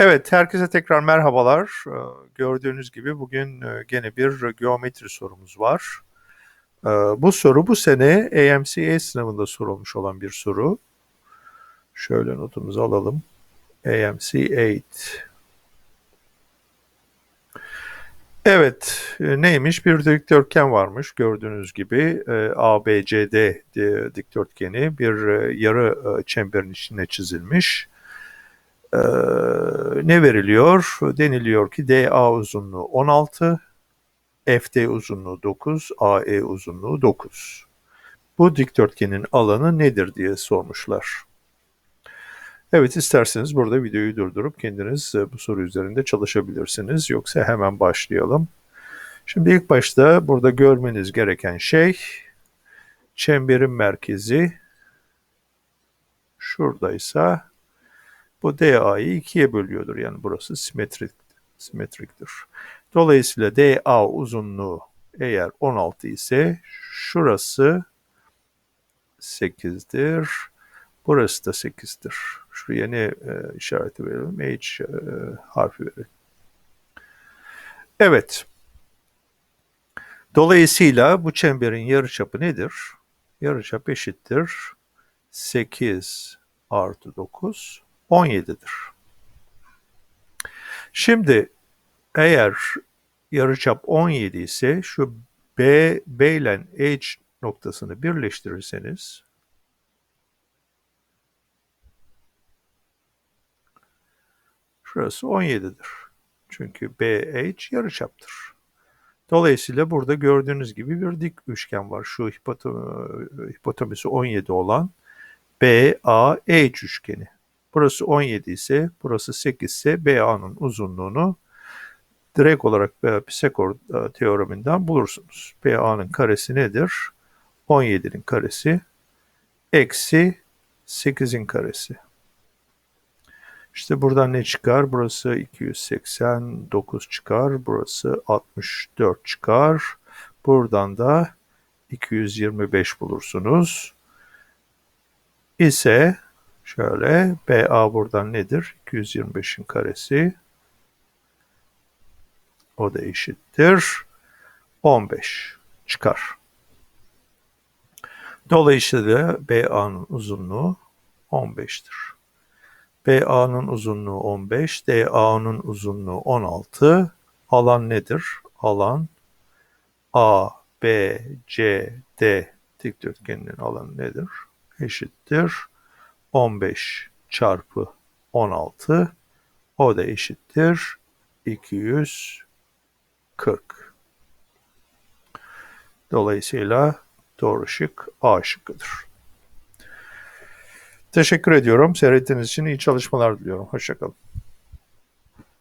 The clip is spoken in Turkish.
Evet, herkese tekrar merhabalar. Ee, Gördüğünüz gibi bugün e, gene bir geometri sorumuz var. Ee, Bu soru bu sene AMCA sınavında sorulmuş olan bir soru. Şöyle notumuzu alalım. AMC 8. Evet, e, neymiş? Bir dikdörtgen varmış gördüğünüz gibi. E, ABCD di- dikdörtgeni bir yarı çemberin içine çizilmiş. Ee, ne veriliyor? Deniliyor ki DA uzunluğu 16, FD uzunluğu 9, AE uzunluğu 9. Bu dikdörtgenin alanı nedir diye sormuşlar. Evet isterseniz burada videoyu durdurup kendiniz e, bu soru üzerinde çalışabilirsiniz. Yoksa hemen başlayalım. Şimdi ilk başta burada görmeniz gereken şey çemberin merkezi şuradaysa bu DA'yı ikiye bölüyordur. Yani burası simetrik, simetriktir. Dolayısıyla DA uzunluğu eğer 16 ise şurası 8'dir. Burası da 8'dir. Şuraya ne e, işareti verelim? H e, harfi verelim. Evet. Dolayısıyla bu çemberin yarıçapı nedir? Yarıçap eşittir. 8 artı 9 17'dir. Şimdi eğer yarıçap 17 ise şu B, B ile H noktasını birleştirirseniz şurası 17'dir. Çünkü BH yarıçaptır. Dolayısıyla burada gördüğünüz gibi bir dik üçgen var. Şu hipotenüsü 17 olan BAH üçgeni. Burası 17 ise, burası 8 ise BA'nın uzunluğunu direkt olarak Pisagor e, teoreminden bulursunuz. BA'nın karesi nedir? 17'nin karesi eksi 8'in karesi. İşte buradan ne çıkar? Burası 289 çıkar. Burası 64 çıkar. Buradan da 225 bulursunuz. İse şöyle BA buradan nedir? 225'in karesi. O da eşittir. 15 çıkar. Dolayısıyla BA'nın uzunluğu 15'tir. BA'nın uzunluğu 15, DA'nın uzunluğu 16. Alan nedir? Alan A, B, C, D dikdörtgeninin alanı nedir? Eşittir. 15 çarpı 16 o da eşittir 240. Dolayısıyla doğru şık A şıkkıdır. Teşekkür ediyorum. Seyrettiğiniz için iyi çalışmalar diliyorum. Hoşçakalın.